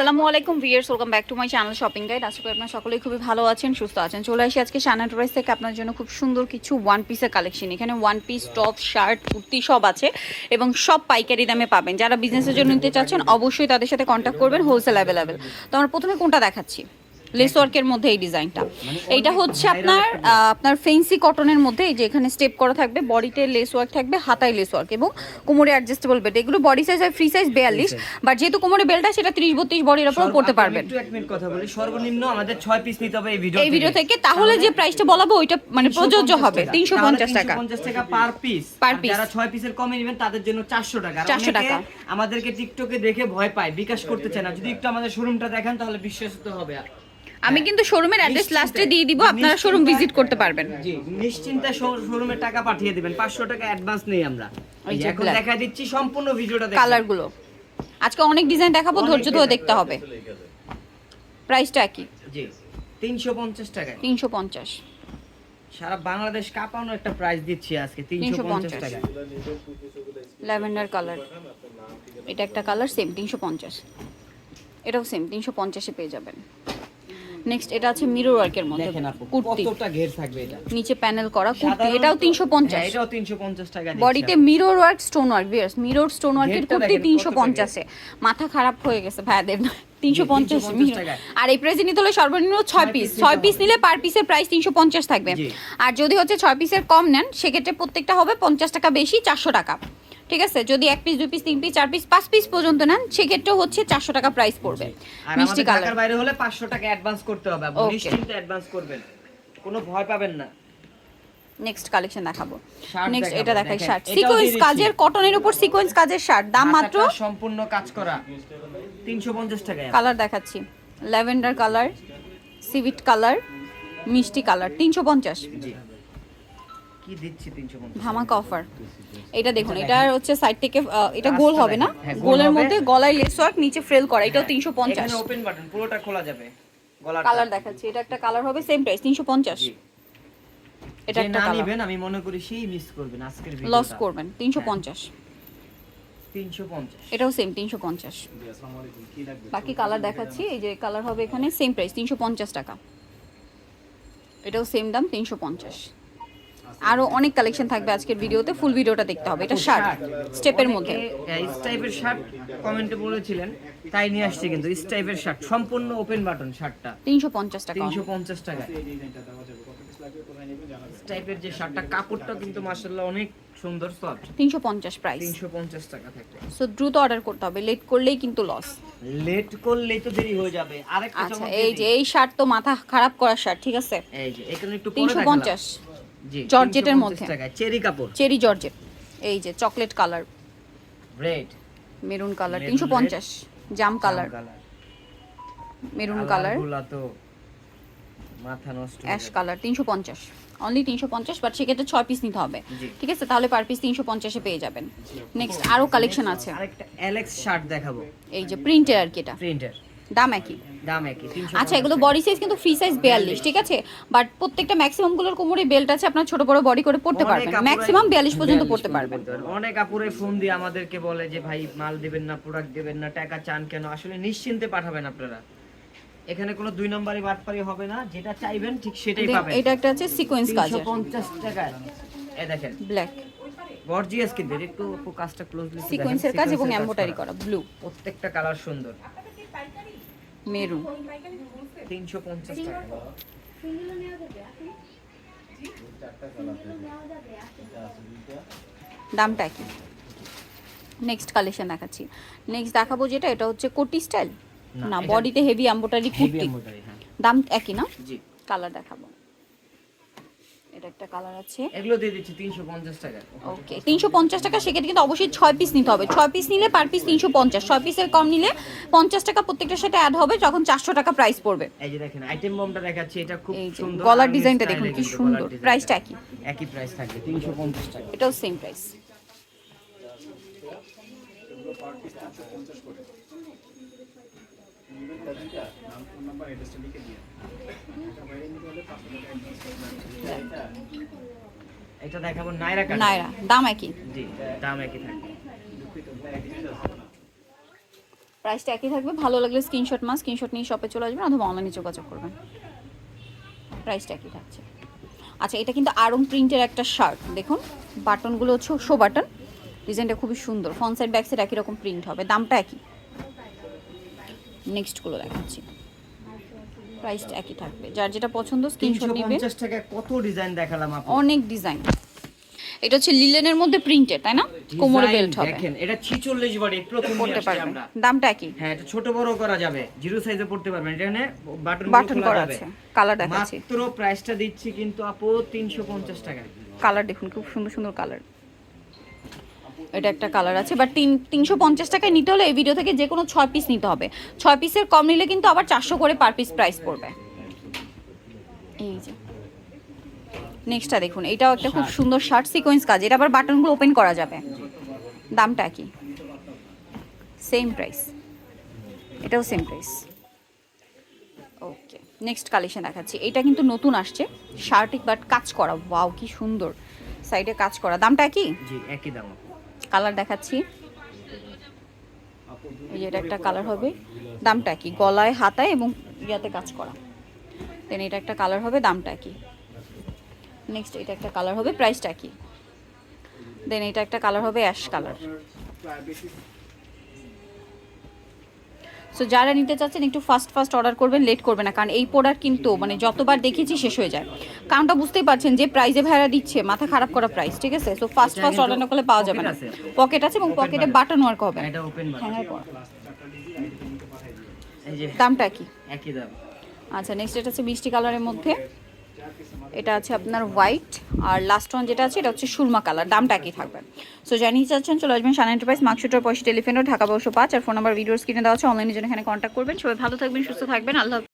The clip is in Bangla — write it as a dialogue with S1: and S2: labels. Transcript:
S1: আসসালামু আলাইকুম viewers welcome back to my channel shopping guide. আশা করি আপনারা সকলেই খুবই ভালো আছেন, সুস্থ আছেন। চলে আসি আজকে শানা টোরাইস থেকে। আপনার জন্য খুব সুন্দর কিছু ওয়ান পিসের কালেকশন এখানে one piece top shirt kurti সব আছে এবং সব পাইকারি দামে পাবেন। যারা বিজনেসের জন্য নিতে চাচ্ছেন, অবশ্যই তাদের সাথে কন্ট্যাক্ট করবেন হোলসেল অ্যাভেলেবেল তো আমরা প্রথমে কোনটা দেখাচ্ছি? লেস ওয়ার্কের মধ্যে এই ডিজাইনটা। এইটা হচ্ছে আপনার আপনার ফেন্সি কটনের মধ্যে এই যে এখানে স্টেপ করা থাকবে বডিতে লেস ওয়ার্ক থাকবে হাতায় লেস ওয়ার্ক এবং কোমরে অ্যাডজাস্টেবল বেল্ট এগুলো বডি সাইজ আর ফ্রি সাইজ বিয়াল্লিশ বাট যেহেতু কোমরে বেল্টটা সেটা ত্রিশ বত্রিশ বডির ওপর পড়তে পারবেন।
S2: কথা বলি সর্বনিম্ন আমাদের ছয় পিস নিতে হবে এই ভিডিও
S1: এই ভিডিও থেকে। তাহলে যে প্রাইসটা বলাবো ওইটা মানে প্রযোজ্য হবে তিনশো পঞ্চাশ টাকা।
S2: পঞ্চাশ টাকা পার পিস
S1: Per piece।
S2: যারা ছয় পিসের কমে নেবেন তাদের জন্য চারশো টাকা। আর
S1: 400
S2: অনেকে
S1: টাকা।
S2: আমাদেরকে টিকটকে দেখে ভয় পায় বিকাশ করতে চায় না। যদি একটু আমাদের শোরুমটা দেখেন তাহলে বিশ্বাসিত হবে।
S1: আমি কিন্তু শোরুমের অ্যাড্রেস লাস্টে দিয়ে দিব আপনারা শোরুম ভিজিট করতে পারবেন।
S2: জি নিশ্চিন্তে শোরুমে টাকা পাঠিয়ে দিবেন। পাঁচশো টাকা অ্যাডভান্স নেই আমরা। এখন দেখা দিচ্ছি সম্পূর্ণ ভিডিওটা দেখুন।
S1: কালারগুলো আজকে অনেক ডিজাইন দেখাবো ধৈর্য ধরে দেখতে হবে। প্রাইসটা একই।
S2: জি তিনশো পঞ্চাশ টাকায়।
S1: তিনশো পঞ্চাশ।
S2: সারা বাংলাদেশ কাঁপানো একটা প্রাইস দিচ্ছি আজকে তিনশো পঞ্চাশ
S1: 350
S2: টাকায়।
S1: ল্যাভেন্ডার কালার এটা একটা কালার সেম তিনশো পঞ্চাশ। এটাও সেম তিনশো পঞ্চাশে পেয়ে যাবেন। নেক্সট এটা আছে মিরর ওয়ার্কের মধ্যে। কুর্তি।
S2: কতটা ঘের থাকবে এটা।
S1: নিচে প্যানেল করা কুর্তি এটাও তিনশো পঞ্চাশ।
S2: হ্যাঁ, এটাও 350 টাকা
S1: বডিতে mirror work stone work viewers mirror stone ওয়ার্কের কুর্তি
S2: দেখেন,
S1: তিনশো পঞ্চাশে মাথা খারাপ হয়ে গেছে ভাইয়াদের তিনশো পঞ্চাশ
S2: 350
S1: আর এই প্রাইসে নিতে হলে সর্বনিম্ন ছয়
S2: ছয়
S1: পিস ছয় পিস নিলে পার পিসের প্রাইস তিনশো পঞ্চাশ থাকবে। আর যদি হচ্ছে ছয় পিসের কম নেন সেক্ষেত্রে প্রত্যেকটা হবে পঞ্চাশ টাকা বেশি চারশো টাকা। ঠিক আছে? যদি এক পিস দুই পিস তিন পিস চার পিস পাঁচ পিস পর্যন্ত নেন সেক্ষেত্রেও হচ্ছে চারশো টাকা প্রাইস পড়বে। মিষ্টি কালার
S2: বাইরে হলে 500 টাকা অ্যাডভান্স করতে হবে আপনি নিশ্চিন্তে অ্যাডভান্স করবেন। কোনো ভয় পাবেন না।
S1: নেক্সট কালেকশন দেখাবো। নেক্সট এটা দেখাই শার্ট সিকোয়েন্স কাজের কটনের উপর সিকোয়েন্স কাজের শার্ট দাম মাত্র
S2: সম্পূর্ণ কাজ করা। 350 টাকা
S1: কালার দেখাচ্ছি। ল্যাভেন্ডার কালার সিভিট কালার মিষ্টি কালার তিনশো পঞ্চাশ।
S2: জি। কি দিচ্ছি 350
S1: ধামাকা অফার এটা আচ্ছা, দেখুন এটা হচ্ছে সাইড থেকে এটা গোল হবে না?
S2: হ্যাঁ,
S1: গোলের মধ্যে গলায় লেস ওয়ার্ক নিচে ফ্রেল করা এটাও হ্যাঁ, 350
S2: এখানে ওপেন বাটন পুরোটা খোলা যাবে গলাটা।
S1: কালার দেখাচ্ছি এটা একটা কালার হবে সেম প্রাইস
S2: 350
S1: এটা একটা কালার
S2: নেবেন আমি মনে করি সেই মিস করবেন আজকের ভিডিওটা।
S1: লস করবেন 350
S2: 350 হ্যাঁ।
S1: এটাও সেম 350 বাকি কালার দেখাচ্ছি এই যে কালার হবে এখানে সেম প্রাইস 350 টাকা। এটাও সেম দাম 350 আরও অনেক কালেকশন থাকবে আজকের ভিডিওতে ফুল ভিডিওটা দেখতে হবে। এটা শার্ট স্টেপের মধ্যে।
S2: স্টাইপের শার্ট কমেন্টে বলেছিলেন তাই নিয়ে আসছে কিন্তু স্টাইপের শার্ট সম্পূর্ণ ওপেন বাটন শার্টটা
S1: 350 টাকা।
S2: 350 টাকা এই টাইপের যে শার্টটা কাপড়টা কিন্তু মাশাআল্লাহ অনেক সুন্দর সফট
S1: 350 প্রাইস
S2: 350 টাকা থাকবে।
S1: সো দ্রুত অর্ডার করতে হবে লেট করলেই কিন্তু লস
S2: লেট করলে তো দেরি হয়ে যাবে। আরেকটা
S1: আচ্ছা এই যে এই শার্ট তো মাথা খারাপ করার শার্ট ঠিক আছে?
S2: এই যে এখানে একটু
S1: পরে
S2: 350
S1: জর্জেটের মধ্যে।
S2: চেরি কাপড়।
S1: Cherry georgette. এই যে chocolate colour.
S2: Red.
S1: Maroon colour
S2: Maroon
S1: তিনশো
S2: red।
S1: পঞ্চাশ জাম কালার। Maroon colour.
S2: তো মাথা নষ্ট
S1: অ্যাশ কালার তিনশো পঞ্চাশ। অনলি তিনশো পঞ্চাশ বাট সেক্ষেত্রে ছয় পিস নিতে হবে। ঠিক আছে? তাহলে পার পিস তিনশো পঞ্চাশে পেয়ে যাবেন। নেক্সট আরও কালেকশন আছে।
S2: আরেকটা অ্যালেক্স শার্ট দেখাবো।
S1: এই যে প্রিন্টের আর কি এটা।
S2: প্রিন্টার
S1: দাম একই।
S2: দাম একই
S1: আচ্ছা এগুলো বডি সাইজ কিন্তু ফ্রি সাইজ বিয়াল্লিশ ঠিক আছে? বাট প্রত্যেকটা ম্যাক্সিমামগুলোর কোমরে বেল্ট আছে আপনার ছোট বড় বডি করে পড়তে পারবেন। ম্যাক্সিমাম বিয়াল্লিশ পর্যন্ত পড়তে পারবেন।
S2: অনেক আপুরে ফোন দিয়ে আমাদেরকে বলে যে ভাই মাল দিবেন না প্রোডাক্ট দিবেন না টাকা চান কেন? আসলে নিশ্চিন্তে পাঠাবেন আপনারা। এখানে কোনো দুই নম্বরই বাটপারি হবে না যেটা চাইবেন ঠিক সেটাই পাবেন।
S1: এটা একটা আছে সিকোয়েন্স কাজের।
S2: 350 টাকায়। এই দেখেন।
S1: ব্ল্যাক
S2: গর্জিয়াস কিন্তু একটু কাজটা ক্লোজলি
S1: সিকোয়েন্সের কাজ এবং এমব্রয়ডারি করা। ব্লু
S2: প্রত্যেকটা কালার সুন্দর।
S1: মেরুন
S2: 350 টাকা।
S1: দামটা কি নেক্সট কালেকশন দেখাচ্ছি। নেক্সট দেখাবো যেটা এটা হচ্ছে কোটি স্টাইল
S2: না,
S1: বডিতে হেভি
S2: হেভি
S1: কুর্তি।
S2: হ্যাঁ।
S1: দাম একই না? কালার দেখাবো। এটা একটা কালার আছে।
S2: এগুলো দিয়ে দিচ্ছি 350 টাকা।
S1: ওকে তিনশো পঞ্চাশ টাকা সেক্ষেত্রে কিন্তু অবশ্যই ছয় পিস নিতে হবে। ছয় পিস নিলে পার পিস তিনশো পঞ্চাশ। ছয় পিসের কম নিলে পঞ্চাশ টাকা প্রত্যেকটার সাথে অ্যাড হবে যখন চারশো টাকা প্রাইস পড়বে।
S2: এই যে দেখেন আইটেম বমটা দেখাচ্ছি এটা খুব সুন্দর।
S1: গলার ডিজাইনটা দেখুন কি সুন্দর। প্রাইসটা একই।
S2: একই প্রাইস থাকবে 350 টাকা।
S1: এটাও সেম প্রাইস
S2: এটা দেখাবো নাইরা কাট
S1: নাইরা দাম একই।
S2: জি দাম একই থাকবে।
S1: প্রাইসটা একই থাকবে ভালো লাগলে স্ক্রিনশট মাস স্ক্রিনশট নিয়ে শপে চলে আসবেন অথবা অনলাইনে যোগাযোগ করবেন। প্রাইসটা একই থাকছে। আচ্ছা এটা কিন্তু আরং প্রিন্টের একটা শার্ট দেখুন বাটনগুলো হচ্ছে শো বাটন ডিজাইনটা খুবই সুন্দর। ফ্রন্ট সাইড ব্যাক সাইড একই রকম প্রিন্ট হবে। দামটা একই। নেক্সটগুলো দেখাচ্ছি। প্রাইসটা একই থাকবে। যার যেটা পছন্দ স্ক্রিনশট নেবেন
S2: পঞ্চাশ টাকায় কত ডিজাইন দেখালাম আপু
S1: অনেক ডিজাইন এটা হচ্ছে লিলেনের মধ্যে প্রিন্টেড তাই না? কোমরে বেল্ট হবে।
S2: দেখেন এটা 46 বডি প্রথম
S1: পড়তে পারবেন।
S2: আমরা।
S1: দামটা কি
S2: হ্যাঁ এটা ছোট বড় করা যাবে। জিরো সাইজে পড়তে পারবেন। এখানে বাটন
S1: বাটন করা আছে। কালার দেখাচ্ছি।
S2: মাত্র প্রাইসটা দিচ্ছি কিন্তু আপু 350 টাকা
S1: কালার দেখুন খুব সুন্দর সুন্দর কালার এটা একটা কালার আছে বাট তিন তিনশো পঞ্চাশ টাকায় নিতে হলে এই ভিডিও থেকে যে কোনো ছয় পিস নিতে হবে। ছয় পিসের কম নিলে কিন্তু আবার চারশো করে পার পিস প্রাইস পড়বে। এই যে। নেক্সটটা দেখুন এটাও একটা খুব সুন্দর শার্ট সিকোয়েন্স কাজ এটা আবার বাটনগুলো ওপেন করা যাবে। দামটা কি? সেম প্রাইস এটাও same price okay next collection দেখাচ্ছি। এটা কিন্তু নতুন আসছে শার্ট বাট কাজ করা ওয়াও কি সুন্দর। সাইডে কাজ করা। দামটা কি?
S2: জি একই দাম।
S1: কালার দেখাচ্ছি। এই যে এটা একটা কালার হবে। দামটা কি গলায় হাতায় এবং ইয়াতে কাজ করা। দেন এটা একটা কালার হবে দামটা কি নেক্সট এটা একটা কালার হবে প্রাইসটা কি দেন এটা একটা কালার হবে অ্যাশ কালার। সো যারা নিতে চাচ্ছেন একটু ফাস্ট ফাস্ট অর্ডার করবেন লেট করবে না। কারণ এই প্রোডাক্ট কিন্তু মানে যতবার দেখেছি শেষ হয়ে যায়। কারণটা বুঝতেই পারছেন যে প্রাইজে ভাড়া দিচ্ছে মাথা খারাপ করা প্রাইস ঠিক আছে? সো ফাস্ট ফাস্ট অর্ডার না করলে পাওয়া যাবে না। পকেট আছে। এবং পকেটে। বাটন ওয়ার্ক হবে।
S2: এটা ওপেন
S1: হ্যাঁ পরা।
S2: এই যে
S1: দামটা কি?
S2: একই দাম।
S1: আচ্ছা নেক্সট এটা হচ্ছে মিষ্টি কালারের মধ্যে। এটা আছে আপনার হোয়াইট আর লাস্ট ওয়ান যেটা আছে, এটা হচ্ছে সুরমা কালার, দামটা কি থাকবে সো জানিয়ে চাচ্ছেন, চলে আসবেন সান এন্টারপ্রাইজ মার্কশুটার পয়সা টেলিফোনও ঢাকা বসো পাঁচ, আর ফোন নাম্বার ভিডিওস কিনে দেওয়া আছে অনলাইনে জন্য এখানে কন্ট্যাক্ট করবেন সবাই ভালো থাকবেন, সুস্থ থাকবেন, আল্লাহ।